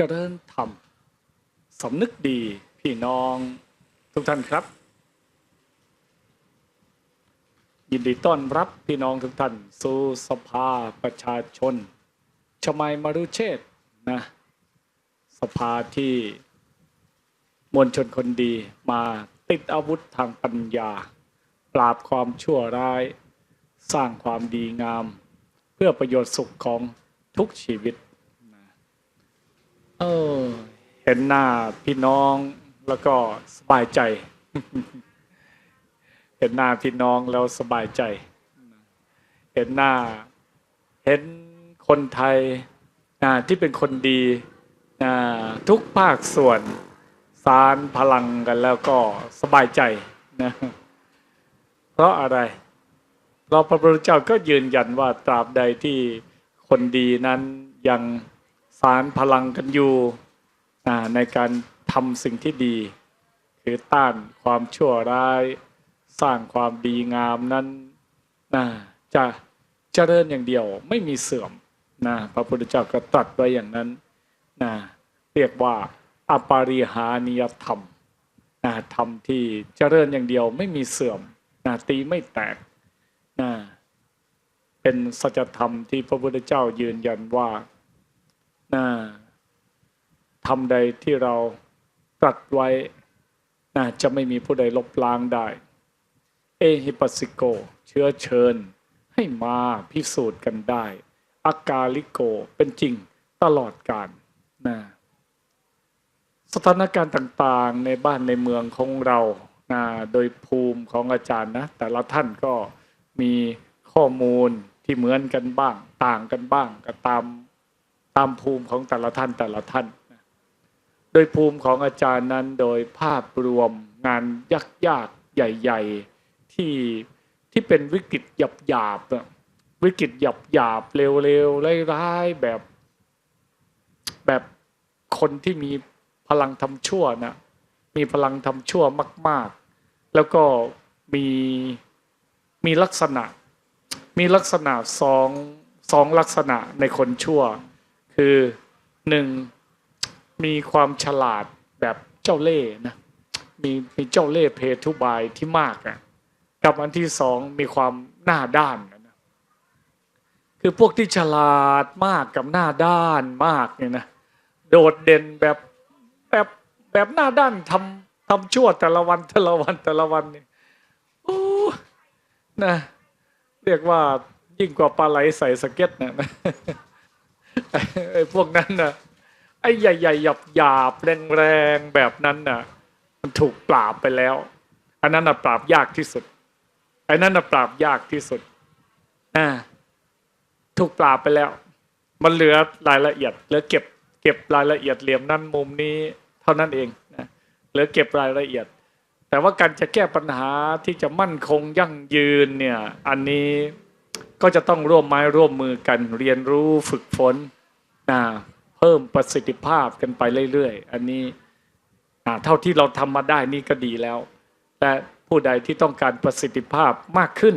เจริญธรรมสำนึกดีพี่น้องทุกท่านครับ ยินดีต้อนรับพี่น้องทุกท่าน สู่สภาประชาชน ชมัยมรุเชษนะสภาที่มวลชนคนดีมาติดอาวุธทางปัญญา ปราบความชั่วร้าย สร้างความดีงาม เพื่อประโยชน์สุขของทุกชีวิต เออ เห็นหน้าพี่น้องแล้วก็สบายใจ เห็นหน้าพี่น้องแล้วสบายใจ เห็นหน้า เห็นคนไทยที่เป็นคนดีทุกภาคส่วนสารพลังกันแล้วก็สบายใจนะเพราะอะไร เราพระพุทธเจ้าก็ยืนยันว่าตราบใดที่คนดีนั้นยัง สารพลังกันอยู่ในการทำสิ่งที่ดี คือต้านความชั่วร้าย สร้างความดีงามนั้นนะจะเจริญอย่างเดียวไม่มีเสื่อมนะพระพุทธเจ้าก็ตรัสไว้อย่างนั้นนะเรียกว่าอปาริหานิยธรรมนะธรรมที่เจริญอย่างเดียวไม่มีเสื่อมนะตีไม่แตกนะเป็นสัจธรรมที่พระพุทธเจ้ายืนยันว่า นะทำใดที่เราตรัสไว้นะจะไม่มีผู้ใดลบล้างได้ เอหิปัสสิโก เชื้อเชิญ ให้มาพิสูจน์กันได้ อากาลิโกเป็นจริงตลอดกาลนะสถานการณ์ต่างๆในบ้านในเมืองของเรานะโดยภูมิของอาจารย์นะ แต่ละท่านก็มีข้อมูลที่เหมือนกันบ้าง ต่างกันบ้างก็ตาม ตามภูมิของแต่ละท่านแต่ละท่าน โดยภูมิของอาจารย์นั้นโดยภาพรวมงานยากๆใหญ่ ๆ ที่ที่เป็นวิกฤตหยาบหยาบวิกฤตหยาบหยาบเร็วๆร้ายๆแบบ แบบคนที่มีพลังทำชั่วนะมีพลังทำชั่วมาก ๆ แล้วก็มีมีลักษณะ มีลักษณะสองสองลักษณะในคนชั่ว คือหนึ่งมีความฉลาดแบบเจ้าเล่ห์นะมีมีเจ้าเล่ห์เพทุบายที่มากอะกับอันที่สองมีความหน้าด้านนะคือพวกที่ฉลาดมากกับหน้าด้านมากเนี่ยนะโดดเด่นแบบแบบแบบหน้าด้านทำทำชั่วแต่ละวันแต่ละวันแต่ละวันเนี่ยโอ้นะเรียกว่ายิ่งกว่าปลาไหลใส่สเก็ตนะนะ ไอ้พวกนั้นน่ะไอ้ใหญ่ๆหยาบหยาบๆแรงแบบนั้นน่ะ มันถูกปราบไปแล้ว อันนั้นน่ะปราบยากที่สุดไอ้นั้นน่ะปราบยากที่สุดอ่าถูกปราบไปแล้ว มันเหลือรายละเอียดเหลือเก็บ เก็บรายละเอียดเหลี่ยมนั้นมุมนี้ เท่านั้นเองนะเหลือเก็บรายละเอียด แต่ว่าการจะแก้ปัญหาที่จะมั่นคงยั่งยืนเนี่ย อันนี้ ก็จะต้องร่วมไม้ร่วมมือกันเรียนรู้ฝึกฝนนะเพิ่มประสิทธิภาพกันไปเรื่อยๆ อันนี้เท่าที่เราทำมาได้นี่ก็ดีแล้ว แต่ผู้ใดที่ต้องการประสิทธิภาพมากขึ้น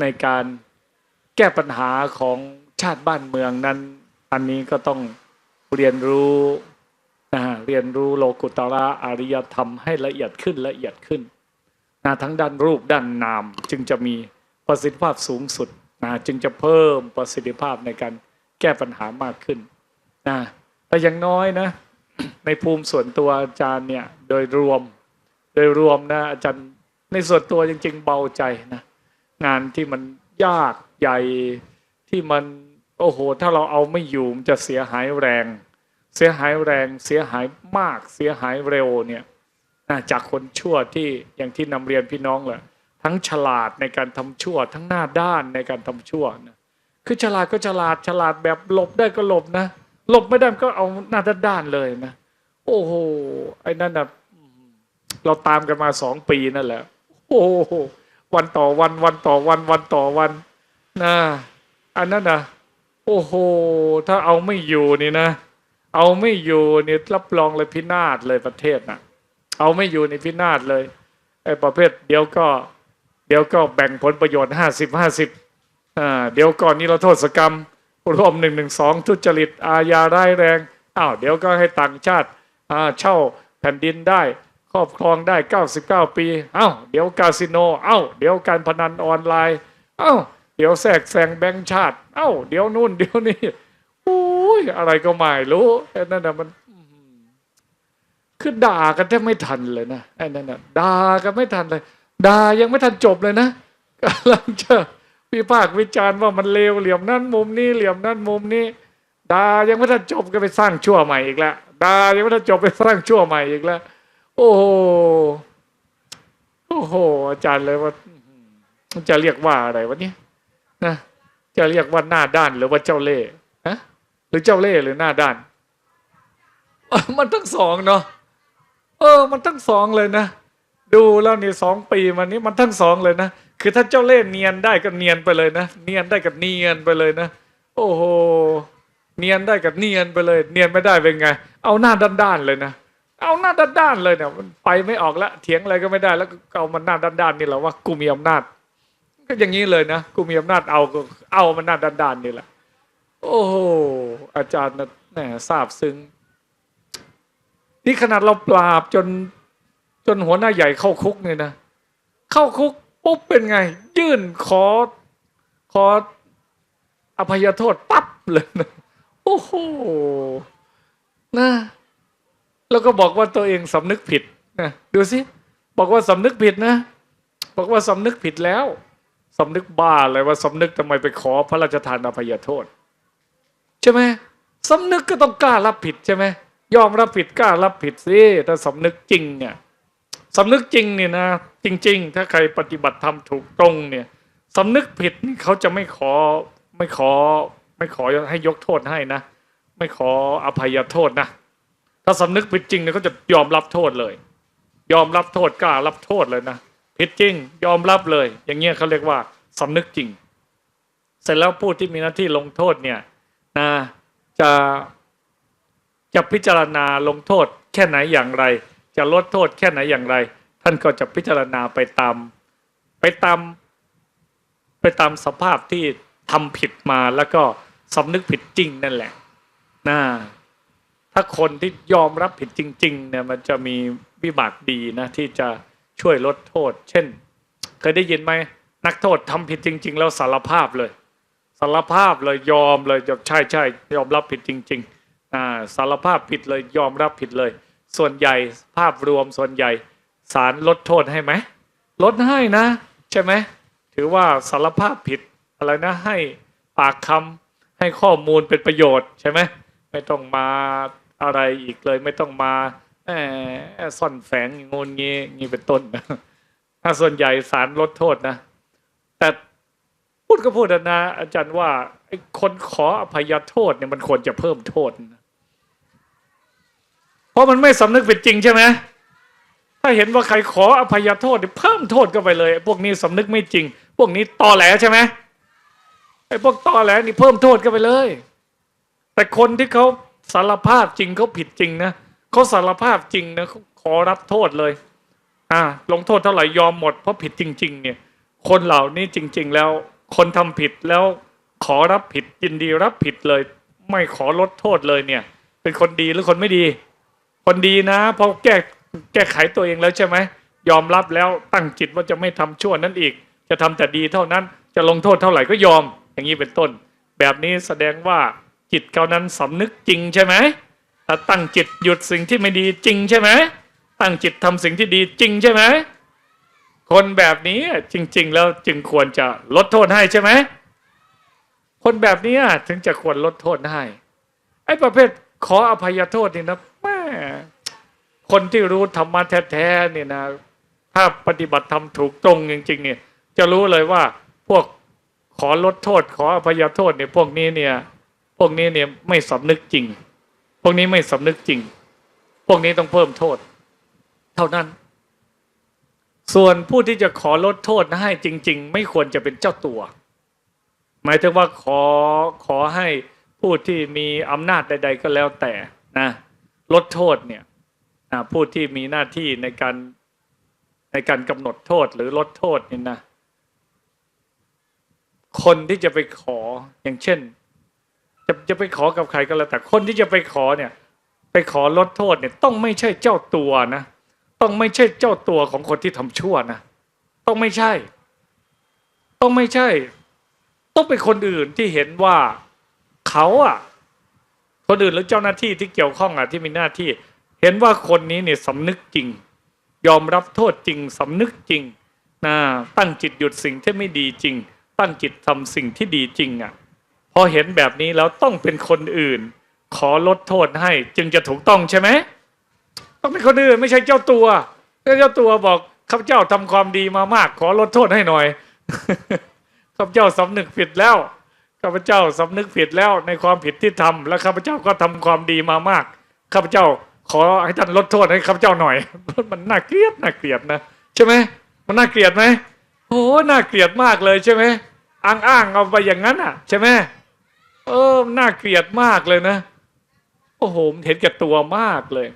ในการแก้ปัญหาของชาติบ้านเมืองนั้น อันนี้ก็ต้องเรียนรู้นะเรียนรู้โลกุตระอริยธรรมให้ละเอียดขึ้นละเอียดขึ้นนะทั้งด้านรูปด้านนามจึงจะมี ประสิทธิภาพสูงสุดนะจึงจะเพิ่มประสิทธิภาพในการแก้ปัญหามากขึ้นนะแต่อย่างน้อยนะ ในภูมิส่วนตัวอาจารย์เนี่ยโดยรวม โดยรวมนะอาจารย์ในส่วนตัวจริง ๆ เบาใจนะงานที่มันยากใหญ่ที่มันโอ้โห ถ้าเราเอาไม่อยู่มันจะเสียหายแรง เสียหายแรงเสียหายมากเสียหายเร็วเนี่ยนะจากคนชั่วที่อย่างที่นำเรียนพี่น้องแหละ ทั้งฉลาดในการทำชั่ว ทั้งหน้าด้านในการทำชั่วนะคือฉลาดก็ฉลาดฉลาดแบบหลบได้ก็หลบนะหลบไม่ได้ก็เอาหน้าด้านเลยนะโอ้โหไอ้นั่นนะเราตามกันมาสองปีนั่นแหละ โอ้โหวันต่อวันวันต่อวันวันต่อวันนะอันนั้นนะโอ้โหถ้าเอาไม่อยู่นี่นะ เอาไม่อยู่นี่รับรองเลยพินาศเลยประเทศนะเอาไม่อยู่ในพินาศเลยไอ้ประเภทเดี๋ยวก็ เดี๋ยวก็แบ่งผลประโยชน์ห้าสิบห้าสิบเดี๋ยวก่อนนี้เราโทษกรรมรวมหนึ่งหนึ่งสองทุจริตอาญาร้ายแรงอ้าวเดี๋ยวก็ให้ต่างชาติเช่าแผ่นดินได้ ครอบครองได้ 99 ปีเอ้าเดี๋ยวคาสิโนเอ้าเดี๋ยวการพนันออนไลน์เอ้าเดี๋ยวแทรกแซงแบงค์ชาติเอ้าเดี๋ยวนู่นเดี๋ยวนี่โอ้ยอะไรก็ไม่รู้ไอ้นั่นน่ะมันคือด่ากันแทบไม่ทันเลยนะไอ้นั่นน่ะด่ากันไม่ทันเลย ด่ายังไม่ทันจบเลยนะกำลังจะวิพากษ์วิจารณ์ว่ามันเลวเหลี่ยมนั่นมุมนี้เหลี่ยมนั่นมุมนี้ด่ายังไม่ทันจบก็ไปสร้างชั่วใหม่อีกแล้วด่ายังไม่ทันจบไปสร้างชั่วใหม่อีกแล้วโอ้โหโอ้โหอาจารย์เลยว่าจะเรียกว่าอะไรวะเนี่ยนะจะเรียกว่าหน้าด้านหรือว่าเจ้าเล่ห์ฮะหรือเจ้าเล่ห์หรือหน้าด้าน มันทั้งสองเนาะเออ มันทั้งสองเลยนะ ดูแล้วนี่สองปีมานี้มันทั้งสองเลยนะคือถ้าเจ้าเล่ห์เนียนได้ก็เนียนไปเลยนะเนียนได้กับเนียนไปเลยนะ โอ้โหเนียนได้กับเนียนไปเลย เนียนไม่ได้เป็นไง เอาหน้าด้านๆเลยนะเอาหน้าด้านๆเลยเนี่ยมันไปไม่ออกละเถียงอะไรก็ไม่ได้แล้วก็เอามันหน้าด้านๆนี่แหละว่ากูมีอำนาจ ก็อย่างนี้เลยนะกูมีอำนาจเอาก็เอามันหน้าด้านๆนี่แหละ โอ้โหอาจารย์นะแหมทราบซึ้งนี่ขนาดเราปราบจน จนหัวหน้าใหญ่เข้าคุกเนี่ยนะเข้าคุกปุ๊บเป็นไง ยื่นขอขออภัยโทษปั๊บเลยนะโอ้โหนะแล้วก็บอกว่าตัวเองสำนึกผิดนะดูสิบอกว่าสำนึกผิดนะ บอกว่าสำนึกผิดแล้วสำนึกบ้าเลยว่าสำนึกทำไมไปขอพระราชทานอภัยโทษ ใช่ไหมสำนึกก็ต้องกล้ารับผิดใช่ไหมยอมรับผิดกล้ารับผิดสิถ้าสำนึกจริงเนี่ย สำนึกจริงเนี่ยนะจริง ๆ ถ้าใครปฏิบัติธรรมถูกตรงเนี่ยสำนึกผิดนี่เขาจะไม่ขอไม่ขอไม่ขอให้ยกโทษให้นะ ไม่ขออภัยโทษนะถ้าสำนึกผิดจริงเนี่ยเขาจะยอมรับโทษเลย ยอมรับโทษกล้ารับโทษเลยนะผิดจริง ยอมรับเลย อย่างเงี้ยเขาเรียกว่าสำนึกจริง เสร็จแล้วผู้ที่มีหน้าที่ลงโทษเนี่ยนะจะจะพิจารณาลงโทษแค่ไหนอย่างไร จะลดโทษแค่ไหนอย่างไร ท่านก็จะพิจารณาไปตาม ไปตาม ไปตามสภาพที่ทำผิดมาแล้วก็สำนึกผิดจริงนั่นแหละนะถ้าคนที่ยอมรับผิดจริง ๆ เนี่ย มันจะมีวิบากดีนะที่จะช่วยลดโทษ เช่น เคยได้ยินไหมนักโทษทำผิดจริง ๆ แล้วสารภาพเลย สารภาพเลยยอมเลยใช่ใช่ยอมรับผิดจริง ๆ อ่าสารภาพผิดเลยยอมรับผิดเลย ส่วนใหญ่ภาพรวมส่วนใหญ่ศาลลดโทษให้ไหมลดให้นะ ใช่ไหมถือว่าสารภาพผิดอะไรนะให้ปากคำให้ข้อมูลเป็นประโยชน์ใช่ไหมไม่ต้องมาอะไรอีกเลยไม่ต้องมาแหมซ่อนแฝงงนงี้งี้เป็นต้นถ้าส่วนใหญ่ศาลลดโทษนะ แต่พูดก็พูดนะอาจารย์ว่าคนขออภัยโทษเนี่ยมันควรจะเพิ่มโทษนะ เพราะมันไม่สำนึกผิดจริงใช่ไหมถ้าเห็นว่าใครขออภัยโทษเนี่เพิ่มโทษก็ไปเลย พวกนี้สำนึกไม่จริง พวกนี้ตอแหลใช่ไหมไอ้พวกตอแหลนี่เพิ่มโทษก็ไปเลย แต่คนที่เขาสารภาพจริงเขาผิดจริงนะเขาสารภาพจริงนะเขาขอรับโทษเลย อ่า ลงโทษเท่าไหร่ยอมหมดเพราะผิดจริง ๆ เนี่ย คนเหล่านี้จริง ๆ แล้ว คนทำผิดแล้วขอรับผิดยินดีรับผิดเลย ไม่ขอลดโทษเลยเนี่ย เป็นคนดีหรือคนไม่ดี คนดีนะเพราะแก้แก้ไขตัวเองแล้วใช่ไหมยอมรับแล้วตั้งจิตว่าจะไม่ทำชั่วนั้นอีก จะทำแต่ดีเท่านั้นจะลงโทษเท่าไหร่ก็ยอม อย่างนี้เป็นต้น แบบนี้แสดงว่าจิตเขานั้นสำนึกจริงใช่ไหมถ้าตั้งจิตหยุดสิ่งที่ไม่ดีจริงใช่ไหมตั้งจิตทำสิ่งที่ดีจริงใช่ไหมคนแบบนี้จริง ๆ แล้วจึงควรจะลดโทษให้ใช่ไหมคนแบบนี้ถึงจะควรลดโทษให้ไอ้ประเภทขออภัยโทษนี่นะ คนที่รู้ธรรมะแท้ๆเนี่ยนะถ้าปฏิบัติธรรมถูกตรงจริง ๆ เนี่ย จะรู้เลยว่าพวกขอลดโทษ ขออภัยโทษเนี่ยพวกนี้เนี่ย พวกนี้เนี่ยไม่สำนึกจริง พวกนี้ไม่สำนึกจริง พวกนี้ต้องเพิ่มโทษ เท่านั้น ส่วนผู้ที่จะขอลดโทษให้จริง ๆ ไม่ควรจะเป็นเจ้าตัว หมายถึงว่าขอขอให้ผู้ที่มีอำนาจใด ๆ ก็แล้วแต่นะ ลดโทษเนี่ยผู้ที่มีหน้าที่ในการในการกำหนดโทษหรือลดโทษนี่นะคนที่จะไปขออย่างเช่น จะจะไปขอกับใครก็แล้วแต่คนที่จะไปขอเนี่ย ไปขอลดโทษเนี่ย ต้องไม่ใช่เจ้าตัวนะต้องไม่ใช่เจ้าตัวของคนที่ทำชั่วนะต้องไม่ใช่ ต้องไม่ใช่ ต้องเป็นคนอื่นที่เห็นว่าเขาอะ คนอื่นหรือเจ้าหน้าที่ที่เกี่ยวข้องอะที่มีหน้าที่ เห็นว่าคนนี้เนี่ยสำนึกจริง ยอมรับโทษจริงสำนึกจริงนะตั้งจิตหยุดสิ่งที่ไม่ดีจริง ตั้งจิตทำสิ่งที่ดีจริงอะพอเห็นแบบนี้แล้วต้องเป็นคนอื่น ขอลดโทษให้จึงจะถูกต้องใช่ไหมต้องเป็นคนอื่นไม่ใช่เจ้าตัวเจ้าตัวบอกข้าพเจ้าทำความดีมามาก ขอลดโทษให้หน่อยข้าพเจ้าสำนึกผิดแล้ว ข้าพเจ้าสำนึกผิดแล้วในความผิดที่ทำและข้าพเจ้าก็ทำความดีมามากข้าพเจ้า ขอให้ท่านลดโทษให้ข้าพเจ้าหน่อย มันน่าเกลียดน่าเกลียดนะใช่ไหมมันน่าเกลียดไหมโอ้น่าเกลียดมากเลยใช่ไหมอ้างอ้างๆเอาไปอย่างนั้นอะ ใช่ไหมเออน่าเกลียดมากเลยนะโอ้โหเห็นแก่ตัวมากเลย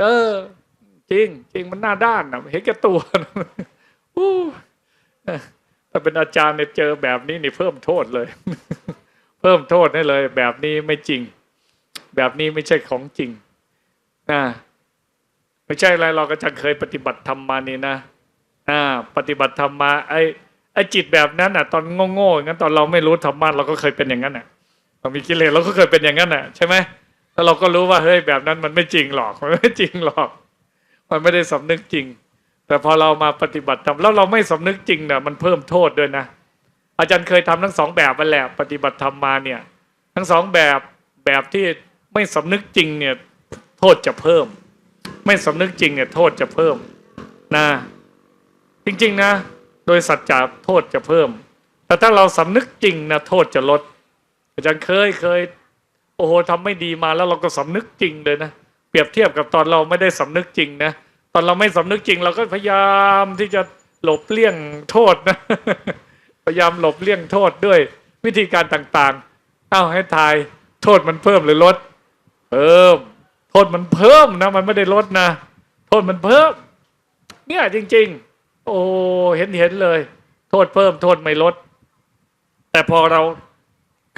เออ จริงจริงมันหน้าด้านนะเห็นแก่ตัวนะอู้ ถ้าเป็นอาจารย์เนี่ยเจอแบบนี้นี่เพิ่มโทษเลย เพิ่มโทษให้เลย แบบนี้ไม่จริง แบบนี้ไม่ใช่ของจริงนะไม่ใช่อะไรเราก็จะเคยปฏิบัติธรรมมานี่นะอ่า ปฏิบัติธรรมมาไอ้ไอ้จิตแบบนั้นอะ ตอนโง่ๆอย่งั้นตอนเราไม่รู้ธรรมะเราก็เคยเป็นอย่างนั้นอะเรามีกิเลสเราก็เคยเป็นอย่างนั้นอะใช่ไหมแล้วเราก็รู้ว่าเฮ้ยแบบนั้นมันไม่จริงหรอกมันไม่จริงหรอก มันไม่ได้สำนึกจริง แต่พอเรามาปฏิบัติธรรมแล้วเราไม่สำนึกจริงเนี่ยมันเพิ่มโทษด้วยนะ อาจารย์เคยทำทั้งสองแบบมันแหละปฏิบัติธรรมมาเนี่ย ทั้งสองแบบแบบที่ไม่สำนึกจริงเนี่ยโทษจะเพิ่ม ไม่สำนึกจริงเนี่ยโทษจะเพิ่มนะจริงๆนะ โดยสัจจะโทษจะเพิ่ม แต่ถ้าเราสำนึกจริงนะโทษจะลด อาจารย์เคยเคย โอ้โหทำไม่ดีมาแล้วเราก็สำนึกจริงเลยนะเปรียบเทียบกับตอนเราไม่ได้สำนึกจริงนะ อนเราไม่สำนึกจริง เราก็พยายามที่จะหลบเลี่ยงโทษนะ พยายามหลบเลี่ยงโทษด้วย วิธีการต่างๆ เอาให้ทาย โทษมันเพิ่มหรือลด เพิ่ม โทษมันเพิ่มนะ มันไม่ได้ลดนะ โทษมันเพิ่ม เนี่ยจริง ๆ โอ้เห็นเห็นเลย โทษเพิ่ม โทษไม่ลด แต่พอเรา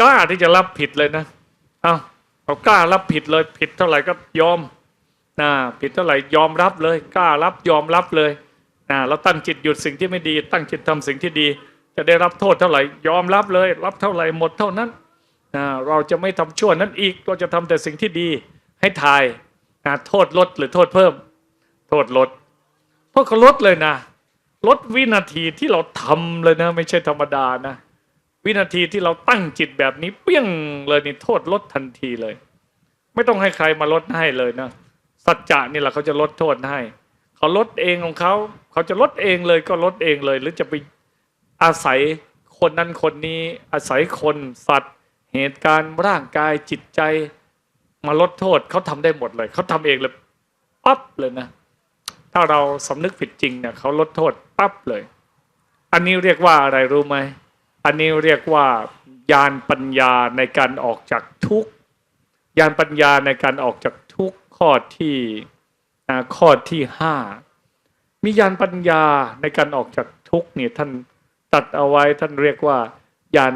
กล้าที่จะรับผิดเลยนะ เอาเรากล้ารับผิดเลยผิดเท่าไหร่ก็ยอม นะผิดเท่าไหร่ยอมรับเลยกล้ารับยอมรับเลยนะเราตั้งจิตหยุดสิ่งที่ไม่ดี ตั้งจิตทำสิ่งที่ดี จะได้รับโทษเท่าไหร่ยอมรับเลย รับเท่าไหร่หมดเท่านั้นนะเราจะไม่ทำชั่วนั้นอีกเราจะทำแต่สิ่งที่ดีให้ทายนะโทษลดหรือโทษเพิ่ม โทษลดโทษก็ลดเลยนะลดวินาทีที่เราทำเลยนะ ไม่ใช่ธรรมดานะ วินาทีที่เราตั้งจิตแบบนี้เปี้ยงเลยนี่โทษลดทันทีเลย ไม่ต้องให้ใครมาลดให้เลยนะ สัจจะนี่แหละเขาจะลดโทษให้เขาลดเองของเขาเขาจะลดเองเลยก็ลดเองเลย หรือจะไปอาศัยคนนั้นคนนี้อาศัยคนสัตว์ เหตุการณ์ร่างกายจิตใจ มาลดโทษเขาทำได้หมดเลยเขาทำเองเลยปั๊บเลยนะ ถ้าเราสำนึกผิดจริงเนี่ยเขาลดโทษปั๊บเลย อันนี้เรียกว่าอะไรรู้ไหมอันนี้เรียกว่ายานปัญญาในการออกจากทุกข์ยานปัญญาในการออกจาก ข้อที่อ่าข้อที่ห้ามียานปัญญาในการออกจากทุกข์เนี่ยท่านตัดเอาไว้ท่านเรียกว่ายาน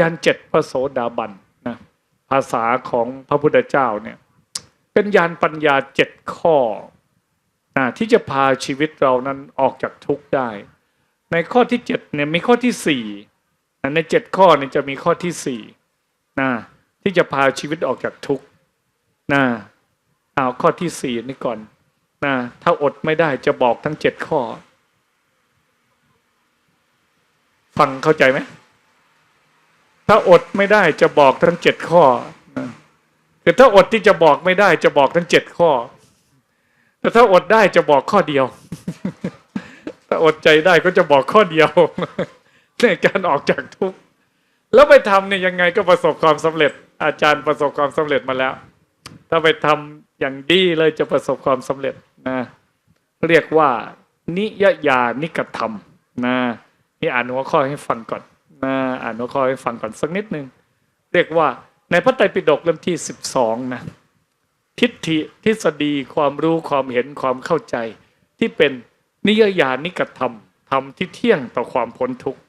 ยานเจ็ดพระโสดาบันนะภาษาของพระพุทธเจ้าเนี่ยเป็นยานปัญญาเจ็ดข้อนะที่จะพาชีวิตเรานั้นออกจากทุกข์ได้ ในข้อที่เจ็ดเนี่ยมีข้อที่สี่ในเจ็ดข้อเนี่ยจะมีข้อที่สี่นะที่จะพาชีวิตออกจากทุกข์นะ อาข้อที่สี่นี่ก่อนนะถ้าอดไม่ได้จะบอกทั้งเจ็ดข้อ ฟังเข้าใจไหมถ้าอดไม่ได้จะบอกทั้งเจ็ดข้อคือถ้าอดที่จะบอกไม่ได้จะบอกทั้งเจ็ดข้อ แต่ถ้าอดได้จะบอกข้อเดียว ถ้าอดใจได้ก็จะบอกข้อเดียว ในการออกจากทุกข์แล้วไปทำเนี่ยยังไงก็ประสบความสำเร็จ อาจารย์ประสบความสำเร็จมาแล้ว ถ้าไปทำ อย่างดีเลยจะประสบความสำเร็จนะเรียกว่า นิยญานิกธรรมนะนี่อ่านหัวข้อให้ฟังก่อนนะอ่านหัวข้อให้ฟังก่อนสักนิดหนึ่งเรียกว่าในพระไตรปิฎกเล่มที่สิบสองนะทิฏฐิทฤษฎีความรู้ความเห็นความเข้าใจ ที่เป็นนิยญานิกธรรมธรรมที่เที่ยงต่อความพ้นทุกข์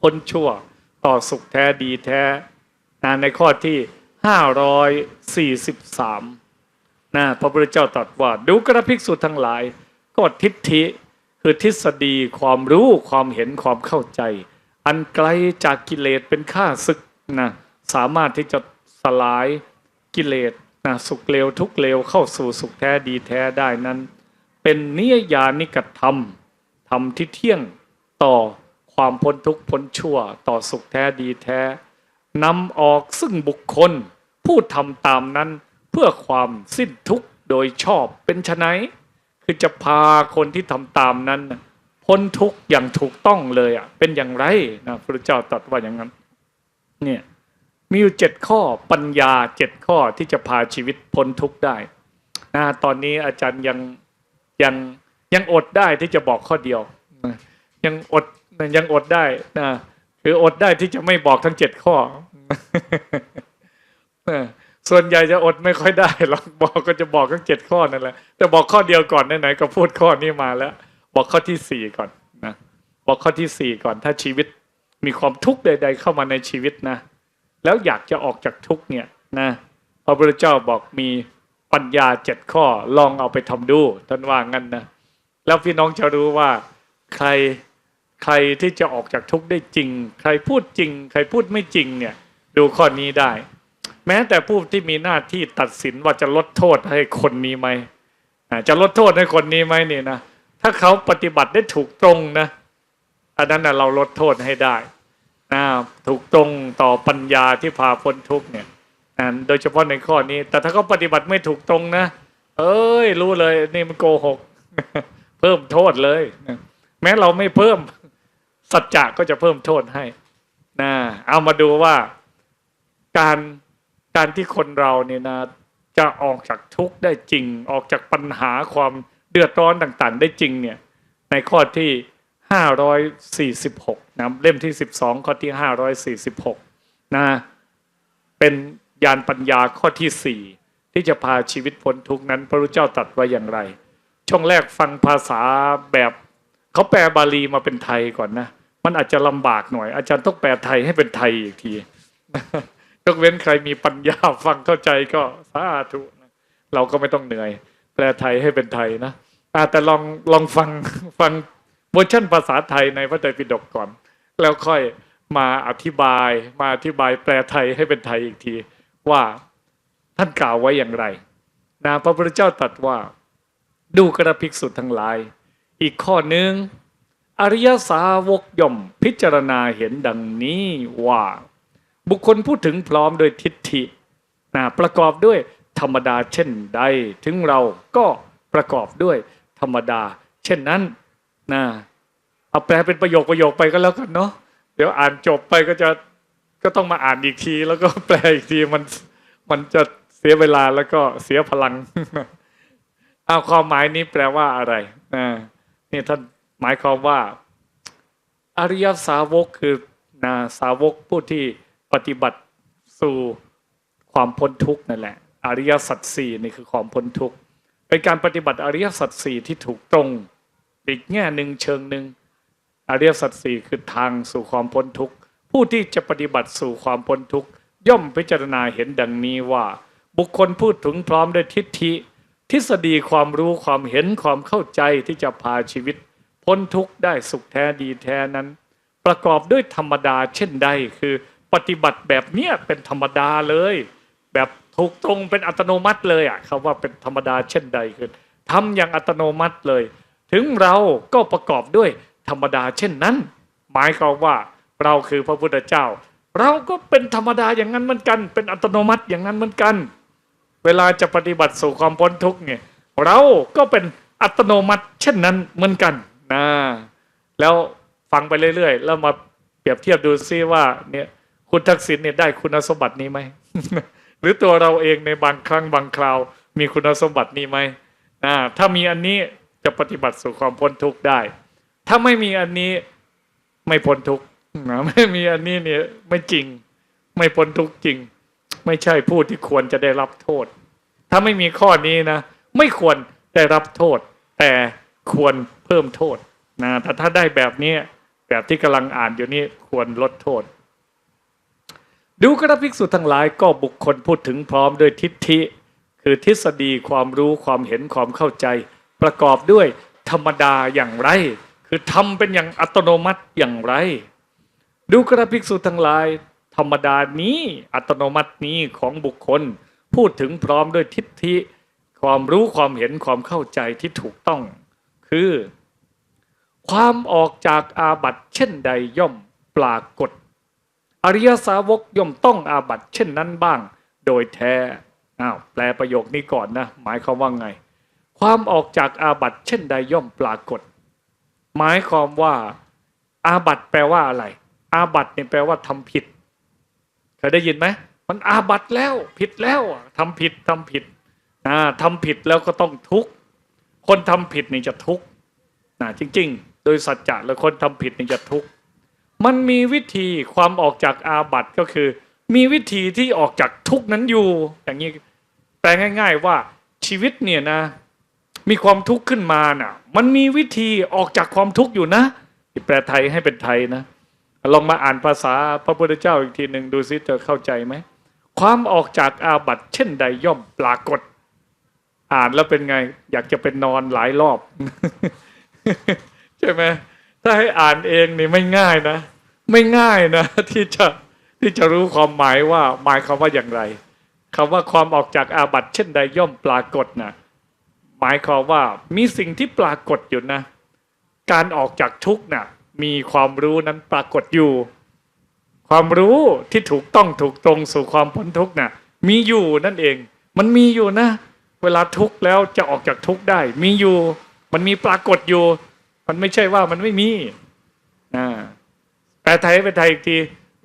พ้นชั่วต่อสุขแท้ดีแท้นะในข้อที่ห้าร้อยสี่สิบสาม นะพระพุทธเจ้าตรัสว่าดูกระภิกษุทั้งหลาย ก็ทิฏฐิคือทฤษฎีความรู้ความเห็นความเข้าใจ อันไกลจากกิเลสเป็นข้าศึกนะสามารถที่จะสลายกิเลสนะสุขเลวทุกเลวเข้าสู่สุขแท้ดีแท้ได้นั้น เป็นนิยยานิกธรรมธรรมที่เที่ยงต่อความพ้นทุกข์พ้นชั่ว ต่อสุขแท้ดีแท้นำออกซึ่งบุคคล ผู้ทำตามนั้น เพื่อความสิ้นทุกข์โดยชอบเป็นไฉนคือจะพาคนที่ทำตามนั้นพ้นทุกข์อย่างถูกต้องเลยอะเป็นอย่างไรนะพระเจ้าตรัสว่าอย่างนั้นเนี่ยมีอยู่เจ็ดข้อปัญญาเจ็ดข้อที่จะพาชีวิตพ้นทุกข์ได้นะตอนนี้อาจารย์ยังยังยังอดได้ที่จะบอกข้อเดียว ยังอดยังอดได้นะคืออดได้ที่จะไม่บอกทั้งเจ็ดข้อ ส่วนใหญ่จะอดไม่ค่อยได้หรอกบอกก็จะบอกทั้งเจ็ดข้อนั่นแหละแต่บอกข้อเดียวก่อนไหนๆก็พูดข้อนี้มาแล้ว บอกข้อที่สี่ก่อนนะบอกข้อที่สี่ก่อน ถ้าชีวิตมีความทุกข์ใด ๆ เข้ามาในชีวิตนะ แล้วอยากจะออกจากทุกข์เนี่ยนะพระพุทธเจ้าบอกมีปัญญาเจ็ดข้อลองเอาไปทำดูท่านว่างั้นนะแล้วพี่น้องจะรู้ว่า ใครใครที่จะออกจากทุกข์ได้จริง ใครพูดจริง ใครพูดไม่จริงเนี่ย ดูข้อนี้ได้ แม้แต่ผู้ที่มีหน้าที่ตัดสินว่าจะลดโทษให้คนนี้ไหมจะลดโทษให้คนนี้ไหมนี่นะถ้าเขาปฏิบัติได้ถูกตรงนะอันนั้นนะเราลดโทษให้ได้นะถูกตรงต่อปัญญาที่พาพ้นทุกเนี่ยโดยเฉพาะในข้อนี้ แต่ถ้าเขาปฏิบัติไม่ถูกตรงนะ เอ้ย รู้เลย นี่มันโกหก เพิ่มโทษเลย แม้เราไม่เพิ่มสัจจะก็จะเพิ่มโทษให้นะเอามาดูว่าการ การที่คนเราเนี่ยนะจะออกจากทุกข์ได้จริง ออกจากปัญหาความเดือดร้อนต่างๆ ได้จริงเนี่ยในข้อที่ 546นะเล่มที่ 12 ข้อที่ 546นะเป็นยานปัญญาข้อที่ 4 ที่จะพาชีวิตพ้นทุกข์นั้น พระพุทธเจ้าตรัสไว้อย่างไร ช่วงแรกฟังภาษาแบบเขาแปลบาลีมาเป็นไทยก่อนนะ มันอาจจะลำบากหน่อย อาจารย์ต้องแปลไทยให้เป็นไทยอีกที ยกเว้นใครมีปัญญาฟังเข้าใจก็สาธุเราก็ไม่ต้องเหนื่อย แปลไทยให้เป็นไทยนะอาแต่ลองลองฟังฟังเวอร์ชันภาษาไทยในพระไตรปิฎกก่อน แล้วค่อยมาอธิบายมาอธิบายแปลไทยให้เป็นไทยอีกที ว่าท่านกล่าวไว้อย่างไรนะพระพุทธเจ้าตรัสว่า ดูกระภิกษุทั้งหลาย อีกข้อหนึ่งอริยสาวกย่อมพิจารณาเห็นดังนี้ว่า บุคคลพูดถึงพร้อมโดยทิฏฐินะประกอบด้วยธรรมดาเช่นใด ถึงเราก็ประกอบด้วยธรรมดา เช่นนั้นนะเอาแปลเป็นประโยคประโยคไปก็แล้วกันเนาะเดี๋ยวอ่านจบไปก็จะก็ต้องมาอ่านอีกที แล้วก็แปลอีกทีมันมันจะเสียเวลาแล้วก็เสียพลังเอาความหมายนี้แปลว่าอะไรนะนี่ท่านหมายความว่า อริยสาวกคือนะสาวกผู้ที่ ปฏิบัติสู่ความพ้นทุกข์นั่นแหละ อริยสัจสี่นี่คือความพ้นทุกข์เป็นการปฏิบัติอริยสัจสี่ที่ถูกตรงอีกแง่หนึ่งเชิงหนึ่งอริยสัจสี่คือทางสู่ความพ้นทุกข์ผู้ที่จะปฏิบัติสู่ความพ้นทุกข์ย่อมพิจารณาเห็นดังนี้ว่า บุคคลพูดถึงพร้อมด้วยทิฏฐิ ทฤษฎีความรู้ความเห็นความเข้าใจที่จะพาชีวิต พ้นทุกข์ได้สุขแท้ดีแท้นั้น ประกอบด้วยธรรมดาเช่นใดคือ ปฏิบัติแบบเนี้ยเป็นธรรมดาเลย แบบถูกตรงเป็นอัตโนมัติเลยอะคำว่าเป็นธรรมดาเช่นใดคือทำอย่างอัตโนมัติเลย ถึงเราก็ประกอบด้วยธรรมดาเช่นนั้น หมายความว่าเราคือพระพุทธเจ้า เราก็เป็นธรรมดาอย่างนั้นเหมือนกัน เป็นอัตโนมัติอย่างนั้นเหมือนกัน เวลาจะปฏิบัติสู่ความพ้นทุกข์เนี่ยเราก็เป็นอัตโนมัติ เช่นนั้นเหมือนกันนะแล้วฟังไปเรื่อยๆ แล้วมาเปรียบเทียบดูซิว่าเนี่ย คุณทักษิณเนี่ยได้คุณสมบัตินี้ไหมหรือตัวเราเองในบางครั้งบางคราว มีคุณสมบัตินี้ไหมถ้ามีอันนี้จะปฏิบัติสู่ความพ้นทุกข์ได้ ถ้าไม่มีอันนี้ไม่พ้นทุกข์นะไม่มีอันนี้เนี่ยไม่จริง ไม่พ้นทุกข์จริง ไม่ใช่ผู้ที่ควรจะได้รับโทษ ถ้าไม่มีข้อนี้นะ ไม่ควรได้รับโทษ แต่ควรเพิ่มโทษนะแต่ถ้าได้แบบนี้แบบที่กำลังอ่านอยู่นี่ควรลดโทษ ดูกระภิกษุทั้งหลายก็บุคคลพูดถึงพร้อมด้วยทิฏฐิ คือทฤษฎีความรู้ความเห็นความเข้าใจ ประกอบด้วยธรรมดาอย่างไร คือทำเป็นอย่างอัตโนมัติอย่างไร ดูกระภิกษุทั้งหลาย ธรรมดานี้อัตโนมัตินี้ของบุคคล พูดถึงพร้อมด้วยทิฏฐิ ความรู้ความเห็นความเข้าใจที่ถูกต้อง คือ ความออกจากอาบัติเช่นใดย่อมปรากฏ อริยสาวกย่อมต้องอาบัติเช่นนั้นบ้าง โดยแท้อ้าวแปลประโยคนี้ก่อนนะ หมายความว่าไง ความออกจากอาบัติเช่นใดย่อมปรากฏ หมายความว่าอาบัติแปลว่าอะไร อาบัติเนี่ยแปลว่าทำผิดเคยได้ยินไหมมันอาบัติแล้วผิดแล้วอะทำผิดทำผิดนะทำผิดแล้วก็ต้องทุกข์คนทำผิดนี่จะทุกข์นะจริง ๆ โดยสัจจะแล้วคนทำผิดนี่จะทุกข์ มันมีวิธีความออกจากอาบัติก็คือ มีวิธีที่ออกจากทุกนั้นอยู่ อย่างนี้แปลง่าย ๆว่าชีวิตเนี่ยนะ มีความทุกข์ขึ้นมาน่ะ มันมีวิธีออกจากความทุกข์อยู่นะแปลไทยให้เป็นไทยนะลองมาอ่านภาษาพระพุทธเจ้าอีกทีหนึ่งดูซิจะเข้าใจไหมความออกจากอาบัติเช่นใดย่อมปรากฏ อ่านแล้วเป็นไง อยากจะเป็นนอนหลายรอบ ใช่ไหมถ้าให้อ่านเองนี่ไม่ง่ายนะ ไม่ง่ายนะ ที่จะที่จะรู้ความหมายว่าหมายความว่าอย่างไรคำว่าความออกจากอาบัติเช่นใดย่อมปรากฏนะหมายความว่ามีสิ่งที่ปรากฏอยู่นะ การออกจากทุกข์น่ะมีความรู้นั้นปรากฏอยู่ ความรู้ที่ถูกต้องถูกตรงสู่ความพ้นทุกข์น่ะมีอยู่นั่นเอง มันมีอยู่นะ เวลาทุกข์แล้วจะออกจากทุกข์ได้ มีอยู่ มันมีปรากฏอยู่ มันไม่ใช่ว่ามันไม่มีนะ แปลไทยเป็นไทยอีกที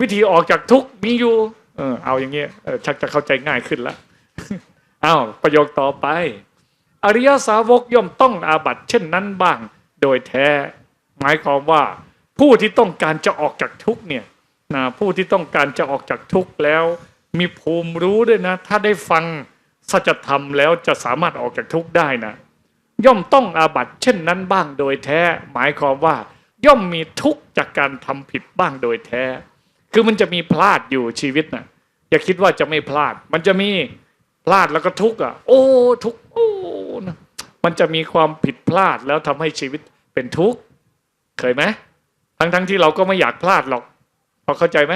วิธีออกจากทุกข์มีอยู่ เออ เอาอย่างเงี้ยชักจะเข้าใจง่ายขึ้นละอ้าวประโยคต่อไป อริยสาวกย่อมต้องอาบัตเช่นนั้นบ้าง โดยแท้ หมายความว่า ผู้ที่ต้องการจะออกจากทุกเนี่ยนะผู้ที่ต้องการจะออกจากทุกแล้ว มีภูมิรู้ด้วยนะ ถ้าได้ฟังสัจธรรมแล้วจะสามารถออกจากทุกได้นะ ย่อมต้องอาบัตเช่นนั้นบ้างโดยแท้ หมายความว่า ย่อมมีทุกข์จากการทำผิดบ้างโดยแท้ คือมันจะมีพลาดอยู่ชีวิตนะอย่าคิดว่าจะไม่พลาด มันจะมีพลาดแล้วก็ทุกข์อะ โอ้ทุกข์โอ้นะมันจะมีความผิดพลาดแล้วทำให้ชีวิตเป็นทุกข์เคยไหมทั้งทั้งที่เราก็ไม่อยากพลาดหรอกพอเข้าใจไหม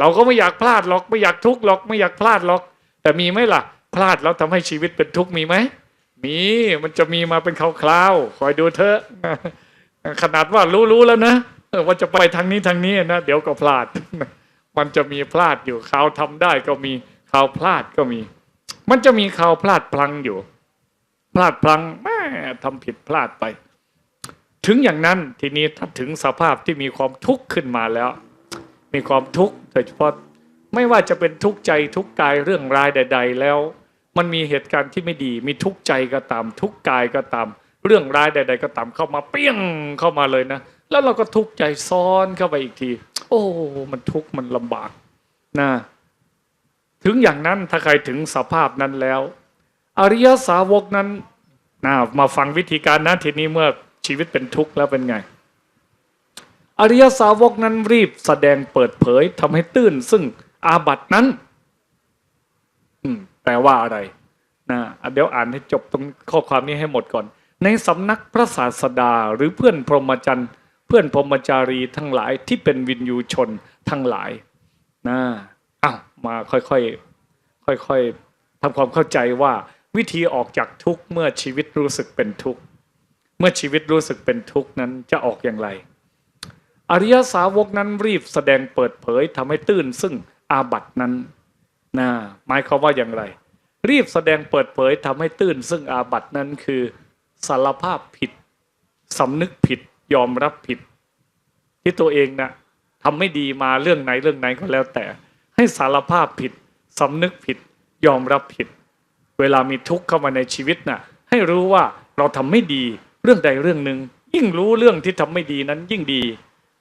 เราก็ไม่อยากพลาดหรอก ไม่อยากทุกข์หรอกไม่อยากพลาดหรอก แต่มีไหมล่ะ พลาดแล้วทำให้ชีวิตเป็นทุกข์มีไหมมีมันจะมีมาเป็นคราวๆคอยดูเถอะ ขนาดว่ารู้ๆแล้วนะว่าจะไปทางนี้ทางนี้นะเดี๋ยวก็พลาด มันจะมีพลาดอยู่ข่าวทำได้ก็มีข่าวพลาดก็มี มันจะมีข่าวพลาดพลังอยู่ พลาดพลังแม่ทำผิดพลาดไป ถึงอย่างนั้นทีนี้ถ้าถึงสภาพที่มีความทุกข์ขึ้นมาแล้ว มีความทุกข์โดยเฉพาะไม่ว่าจะเป็นทุกข์ใจทุกข์กายเรื่องรายใด ๆ แล้ว มันมีเหตุการณ์ที่ไม่ดี มีทุกข์ใจก็ตาม ทุกข์กายก็ตาม เรื่องร้ายใด ๆ ก็ตามเข้ามาเปี้ยงเข้ามาเลยนะแล้วเราก็ทุกข์ใจซ้อนเข้าไปอีกที โอ้มันทุกข์มันลำบากนะถึงอย่างนั้นถ้าใครถึงสภาพนั้นแล้ว อริยสาวกนั้นนะมาฟังวิธีการนะทีนี้เมื่อชีวิตเป็นทุกข์แล้วเป็นไง อริยสาวกนั้นรีบแสดงเปิดเผยทำให้ตื้น ซึ่งอาบัตินั้นอืมแปลว่าอะไรนะเดี๋ยวอ่านให้จบตรงข้อความนี้ให้หมดก่อน ในสำนักพระศาสดาหรือเพื่อนพรหมจรรย์ เพื่อนพรหมจารีทั้งหลายที่เป็นวินยูชนทั้งหลายนะอ้าวมาค่อยๆค่อยๆทำความเข้าใจว่าวิธีออกจากทุกข์เมื่อชีวิตรู้สึกเป็นทุกข์เมื่อชีวิตรู้สึกเป็นทุกข์นั้นจะออกอย่างไร อริยสาวกนั้นรีบแสดงเปิดเผยทำให้ตื้นซึ่งอาบัตินั้นนะหมายความว่าอย่างไร รีบแสดงเปิดเผยทำให้ตื้นซึ่งอาบัตินั้นคือ สารภาพผิดสำนึกผิดยอมรับผิด ที่ตัวเองนะทำไม่ดีมาเรื่องไหนเรื่องไหนก็แล้วแต่ ให้สารภาพผิดสำนึกผิด ยอมรับผิด เวลามีทุกข์เข้ามาในชีวิตนะ่ะ ให้รู้ว่าเราทำไม่ดีเรื่องใดเรื่องหนึ่งยิ่งรู้เรื่องที่ทำไม่ดีนั้นยิ่งดี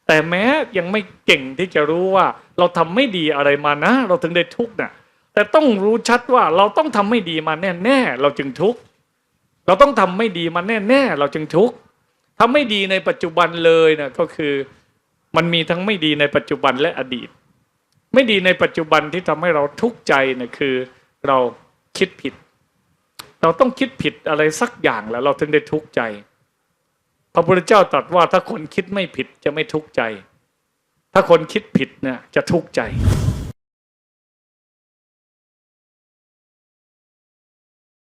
แต่แม้ยังไม่เก่งที่จะรู้ว่า เราทำไม่ดีอะไรมานะ เราถึงได้ทุกข์น่ะแต่ต้องรู้ชัดว่าเราต้องทำไม่ดีมาแน่ๆเราจึงทุกข์ เราต้องทำไม่ดีมาแน่ๆเราจึงทุกข์ทำไม่ดีในปัจจุบันเลยนะก็คือมันมีทั้งไม่ดีในปัจจุบันและอดีต ไม่ดีในปัจจุบันที่ทำให้เราทุกข์ใจนี่ยคือเราคิดผิด เราต้องคิดผิดอะไรสักอย่างแล้ว เราถึงได้ทุกข์ใจ พระพุทธเจ้าตรัสว่าถ้าคนคิดไม่ผิดจะไม่ทุกข์ใจ ถ้าคนคิดผิดเนี่ยจะทุกข์ใจ